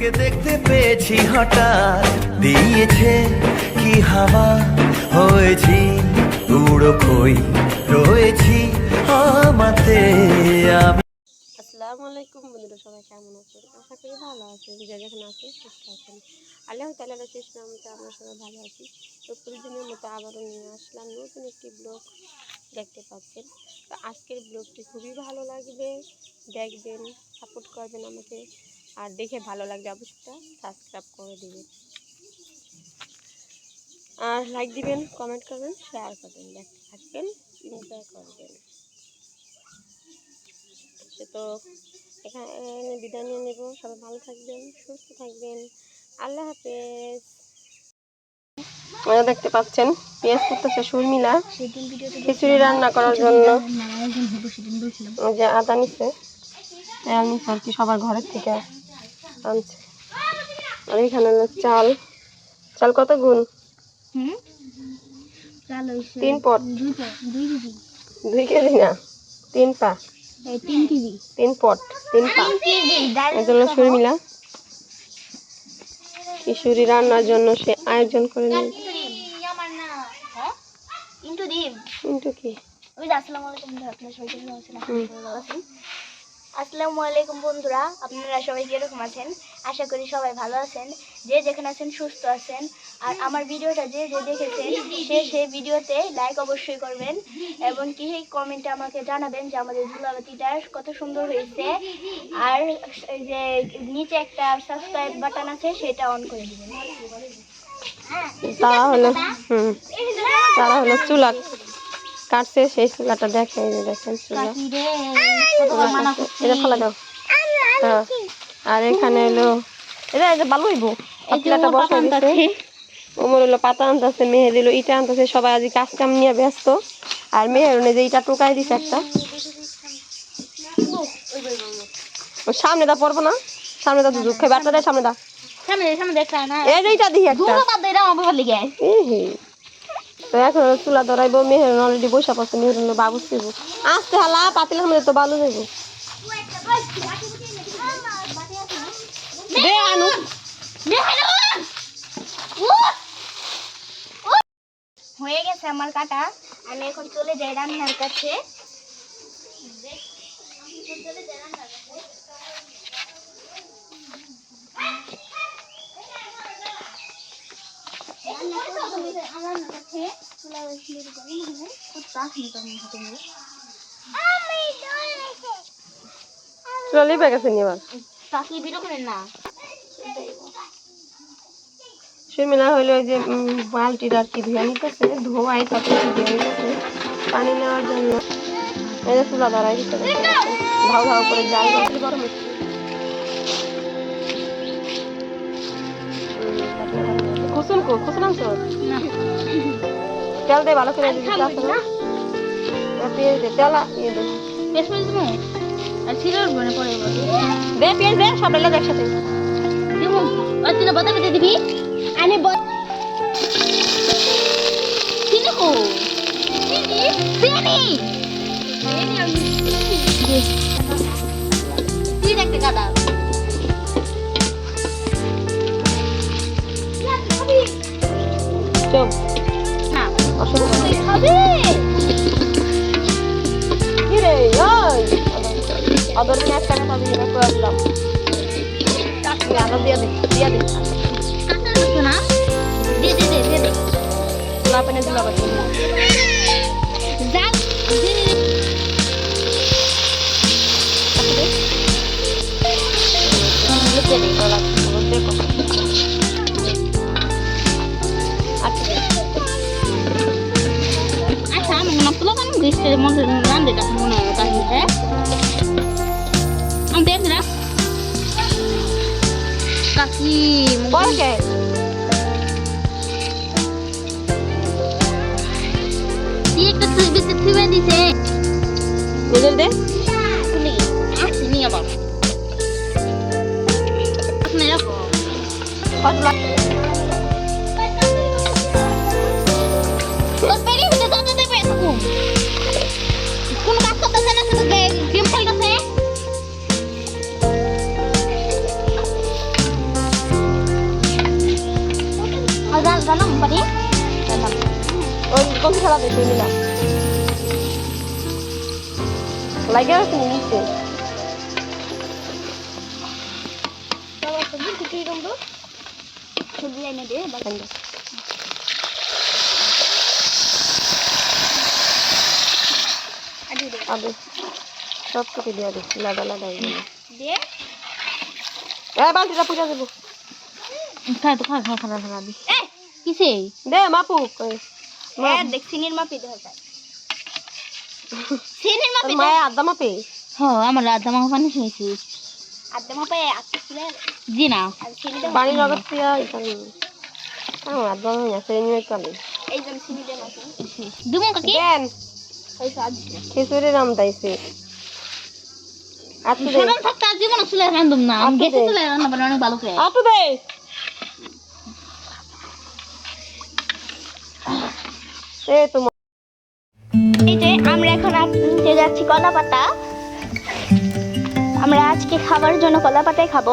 তোকে দেখতে পেয়েছি হঠাৎ। দিয়েছে কি হাওয়া? হয়েছি উড়ো কই? রয়েছি আমাতে আমি। আসসালামু আলাইকুম বন্ধুরা, সবাই কেমন আছেন? আশা করি ভালো আছেন, যে যেখানে আছেন সুস্থ আছেন। আল্লাহ তালার শেষ নামতে আমরা সবাই ভালো আছি। তো প্রতিদিনের মতো আবারও নিয়ে আসলাম নতুন একটি ব্লগ। দেখতে পাচ্ছেন? তো আজকের ব্লগটি খুবই ভালো লাগবে। দেখবেন, সাপোর্ট করবেন আমাকে। আর দেখে ভালো লাগলে অবশ্যই। সাবস্ক্রাইব করে দিবেন। আর লাইক দিবেন কমেন্ট করবেন শেয়ার করবেন। দেখতে থাকবেন এনজয় করবেন। সে তো এখানে বিদায় নিয়ে নেব। সবাই ভালো থাকবেন সুস্থ থাকবেন। আল্লাহ হাফেজ। দেখতে পাচ্ছেন পেঁয়াজ করতেছে শর্মিলা। খিচুড়ি রান্না করার জন্য। যে আদা নিচ্ছে। তেল নিচ্ছে আর কি সবার ঘরের থেকে। আনছে। আর এখানে হলো চাল। চাল কত গুণ? তিন পট। দুই কেজি। না তিন পা। তিন তিন পট তিন পা। শর্মিলা কিশোরী রান্নার জন্য সে আয়োজন করে নিয়ে। ইন্টু কি? আসসালামু আলাইকুম আপনারা সবাই আসসালামু আলাইকুম বন্ধুরা, আপনারা সবাই কীরকম আছেন? আশা করি সবাই ভালো আছেন। যে যেখানে আছেন সুস্থ আছেন। আর আমার ভিডিওটা যে যে দেখেছেন, সে সেই ভিডিওতে লাইক অবশ্যই করবেন। এবং কি সেই কমেন্টে আমাকে জানাবেন যে আমাদের ঝুলাবাতিটা কত সুন্দর হয়েছে। আর যে নিচে একটা সাবস্ক্রাইব বাটন আছে, সেটা অন করে দেবেন। তারা হলো তারা হলো চুলা কাটছে সেই চুলাটা দেখে এই যে দেখেন চুলা এটা ফেলা দাও। হ্যাঁ। আর এখানে হলো এটা এই যে ভালো হইব। পাতলাটা বসে দিছে। ওমর হলো পাতা আনতেছে মেহের দিল ইটা আনতেছে সবাই আজ কাজ কাম নিয়ে ব্যস্ত। আর মেহের যে ইটা টোকাই দিছে একটা। ও সামনে দা পড়ব না? সামনে দা দুধ খাই দেয় সামনে দা। সামনে সামনে দেখা না। এই যে ইটা দিই একটা। দুটো বাদ দিয়ে আমার বাবার লিগে এহে। তো এখন চুলা ধরাইবো মেহের অলরেডি বসে পড়ছে মেহের হলো বাবু ছিল আসতে হালা পাতিলের মধ্যে তো বালু যাইব দে আনু। হয়ে গেছে আমার কাটা। আমি এখন চলে যাই রান্নার কাছে। চুলা লিপে গেছে নি এবার তাকি ভিডিও করেন না শর্মিলা হইল যে উম, বালতির আর কি ধুয়ে নিতেছে ধোয়াই তারপরে ধুয়ে নিতেছে পানি নেওয়ার জন্য। এই যে চুলা ধরাই দিতে ধাও ধাও করে জাল গরম খুসুন কো খুসুন আনছো তেল দে ভালো করে দিবি চাষে না। পেঁয়াজ দে তেল আ- ইয়ে দে। বেশ বেশ দেবো? আর ছিল পড়ে দে পেঁয়াজ দে সব ডালে একসাথে দিব। আর তুই বাতা কেটে দিবি? আমি চিনি কো চিনি চিনি তিন? একটা কাটা চল। না খাবি কি রে ওই আদর এক কানে পাবি না করে দিলাম আদর দিয়ে দে দিয়ে দে। কাঁচা দিছো না দে দে দে দে। দে না পেনে tanam pa rin. Tanam. ওই কোন খেলা দেখে নিলাম লাগে আছে নিচে Tawa pa din, kikirong do. Subiyan na din, bakit? Adi din. আবে সব কিছু দিয়ে দিচ্ছি লাদা লাদা হয়ে গেল Dia? এ বালতিটা পূজা দেবো খাই তো খা খা খানা খানা দি Eh, দে মাপু Eh, dek sinir mapi dah kan. Sinir mapi dah. আদা মাপে? হ আমার রাধা মাংস পানি খেয়েছি Ada mapi ya, aku জি না. পানি লগত পিয়া ইতালি আমার আদা মাপে আছে নিয়ে কালে Eh, jam sini dah mapi. দিব কাকি? দেন. খিচুড়ি নাম দাইছে। আতু দে শরম থাকতে জীবন চুলে রান্ধুম না। আমি গেছি দে। চুলে রান্না বান্না ভালো করে। আতু দে। এ, তোমার এই যে, আমরা এখন আনতে যাচ্ছি কলা পাতা আমরা আজকে খাবার জন্য কলা পাতাই খাব।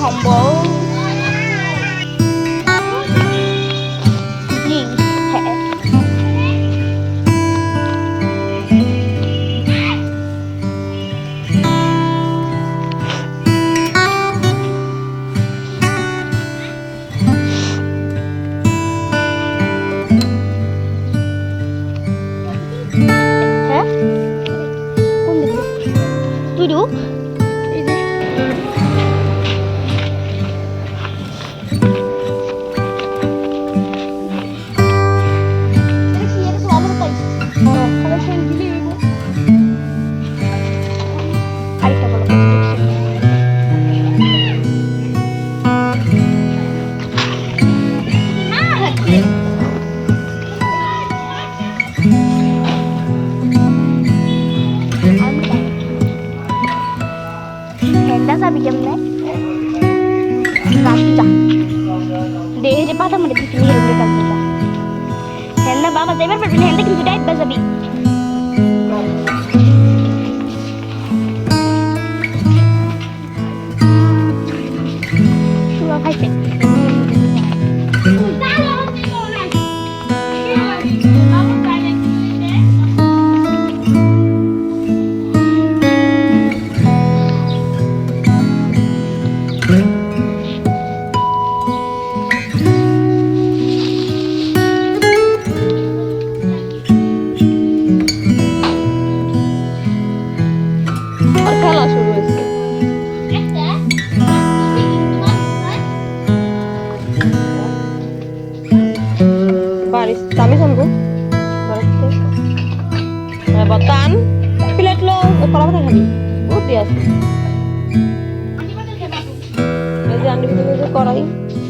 এই যে কড়াই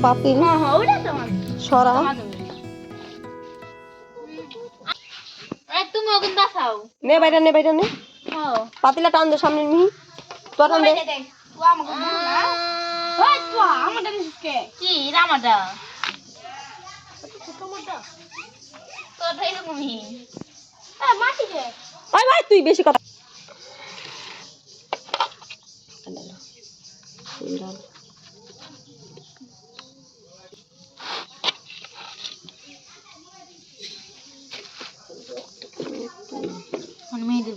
পাতিল সরা। তুমি ওখানে দেখাও। নে বাইরে নে বাইরে নে। হ্যাঁ। পাতিলা টান দে সামনে নি তোর টান দে। কি? রামাটা তোর ভাই তুমি ওই ভাই তুই বেশি কথা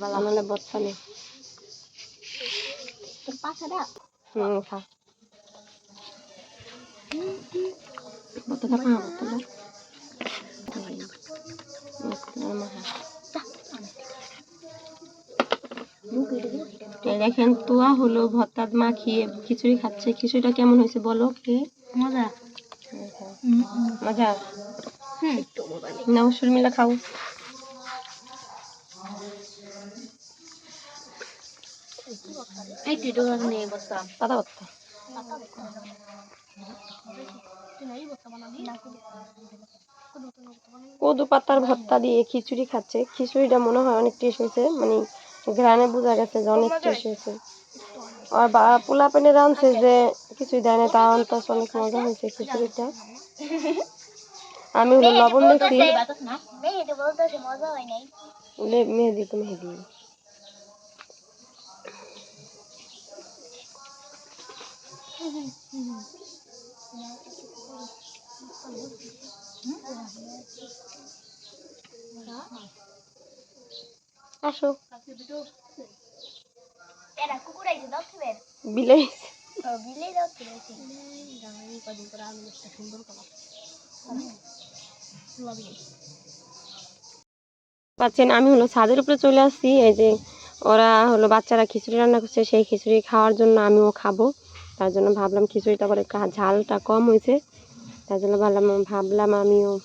মানে বেলা বানালে বর্ষা নেই হুম খা। বর্তটা খা বর্তটা এই দেখেন তোয়া হলো ভর্তাত মাখিয়ে খিচুড়ি খাচ্ছে। খিচুড়িটা কেমন হয়েছে বলো কে? মজা। মজা? নাও শর্মিলা খাও। এই তুই দোকান নিয়ে বসতাম সাদা ভর্তা কদু পাতার ভর্তা দিয়ে খিচুড়ি খাচ্ছে খিচুড়িটা মনে হয় অনেক টেস্ট হয়েছে মানে গ্রানে বোঝা গেছে যে অনেক টেস্ট হয়েছে। আর বা পোলা পেনে রাঁধছে যে কিছুই দেয় না তাও অন্তত অনেক মজা হয়েছে খিচুড়িটা। আমি হলো লবণ দেখছি মেহেদি হয় মেহেদি তো মেহেদি আসো। বিলাই দাও পাচ্ছেন আমি হলো ছাদের উপরে চলে আসছি এই যে ওরা হলো বাচ্চারা খিচুড়ি রান্না করছে সেই খিচুড়ি খাওয়ার জন্য আমিও খাব। তার জন্য ভাবলাম খিচুড়িটা কা- ঝালটা কম হয়েছে। তার জন্য ভাবলাম ভাবলাম আমিও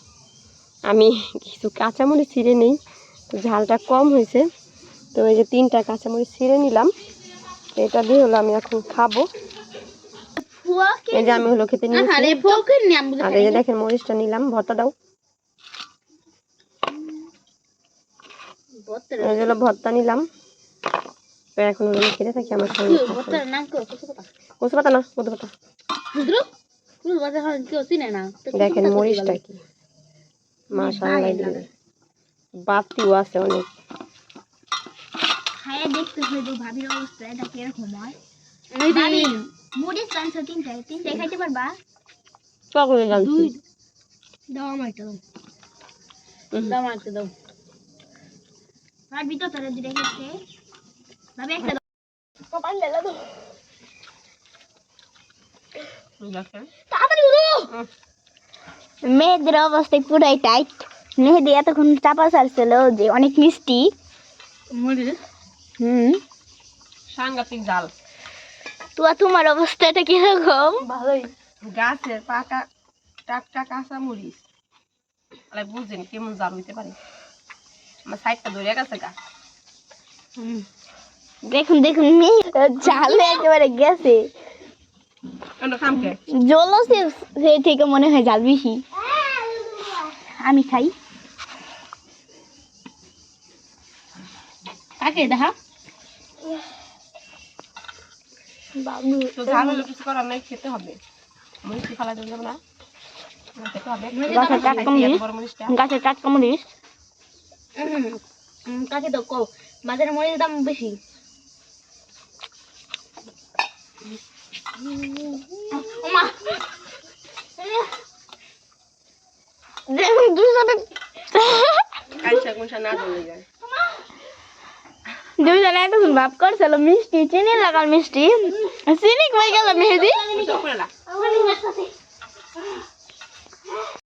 আমি কিছু কাঁচামরিচ ছিঁড়ে নেই। তো ঝালটা কম হয়েছে। তো এই যে তিনটা কাঁচামরিচ ছিঁড়ে নিলাম। এটা দিয়ে হলো আমি এখন খাব। এই যে আমি হলো খেতে নিয়েছি। আর এই যে দেখেন মরিচটা নিলাম ভর্তা দাও। এই যে হলো ভর্তা নিলাম। তো এখন আমি খেতে থাকি আমার কথা কচু পাতা না কচু পাতা হয় দেখেন মরিচটা কি? মাশাআল্লাহ বাতিও আছে অনেক। খায়া দেখতে হইব ভাবির অবস্থা এটা কীরকম হয়? যে ভাবি মুড়ির চান্স তিনটায় তিনটায় খাইতে পারবা? চকলে জানছি দাও আমার তো দাও। মারতে দাও। ভাবি তো তোরা দুটো খেতে ভাবি একটা দাও কপাল লেলা দাও তাড়াতাড়ি উড়ো মেয়েদের অবস্থা পুরাই টাইট মেহেদি এতক্ষণ চাপা ছাড়ছিল যে অনেক মিষ্টি। হুম। সাংঘাতিক জাল। তো তোমার অবস্থাটা কীরকম? ভালোই। গাছের পাকা টাটকা কাঁচা মরিচ আরে বুঝেন কেমন জাল হইতে পারে। আমার সাইডটা ধরে গেছে গা। দেখুন দেখুন মেয়ে জালে একেবারে গেছে। খামকে জল সে থেকে মনে হয় জাল বেশি। আমি খাই। কাকে দেখা বাবু তো ঝাল হলে কিছু করার নাই খেতে হবে। মরিচ ফালা যাবে না। গাছের টাটকা মরিচ বড় মরিচটা। গাছের টাটকা মরিচ কাকে তো কও? বাজারে মরিচের দাম বেশি। ওমা দুজনে কাঁচা কুঁচা না ধরে যায় দুজনে এতক্ষণ ভাব করছিল মিষ্টি চিনি লাগাল মিষ্টি। চিনি কই গেল মেহেদি?